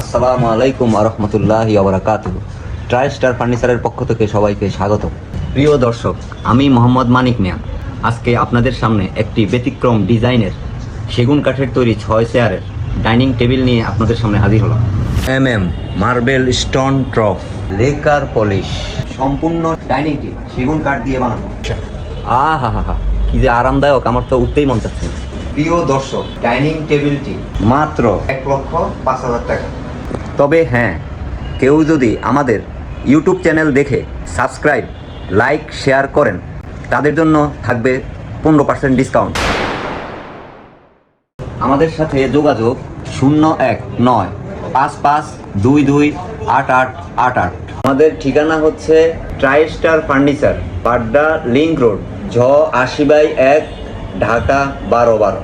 আসসালামু আলাইকুম আরহামতুল্লাহ আবরাকাত ট্রাই স্টার ফার্নিচারের পক্ষ থেকে সবাইকে স্বাগত। প্রিয় দর্শক, আমি মোহাম্মদ মানিক মিয়া। আজকে আপনাদের সামনে একটি ব্যতিক্রম ডিজাইনের সেগুন কাঠের তৈরি ছয় চেয়ারের ডাইনিং টেবিল নিয়ে আপনাদের সামনে হাজির হলাম। এম এম মার্বেল স্টোন ট্রফ লেকার পলিশ সম্পূর্ণ ডাইনিং টেবিল, সেগুন কাঠ দিয়ে বানানো। আহা হা হা হা কি যে আরামদায়ক, আমার তো উঠতেই মন চাচ্ছে প্রিয় দর্শক, ডাইনিং টেবিলটি মাত্র এক লক্ষ পাঁচ হাজার টাকা। তবে হ্যাঁ কেউ যদি আমাদের ইউটিউব চ্যানেল দেখে সাবস্ক্রাইব, লাইক, শেয়ার করেন, তাদের জন্য থাকবে পনেরো পার্সেন্ট ডিসকাউন্ট আমাদের সাথে যোগাযোগ শূন্য এক নয় পাঁচ পাঁচ দুই দুই আট আট আট আট। আমাদের ঠিকানা হচ্ছে tri star furniture, Padda, link road, ঝ আশি বাই এক, ঢাকা বারো বারো।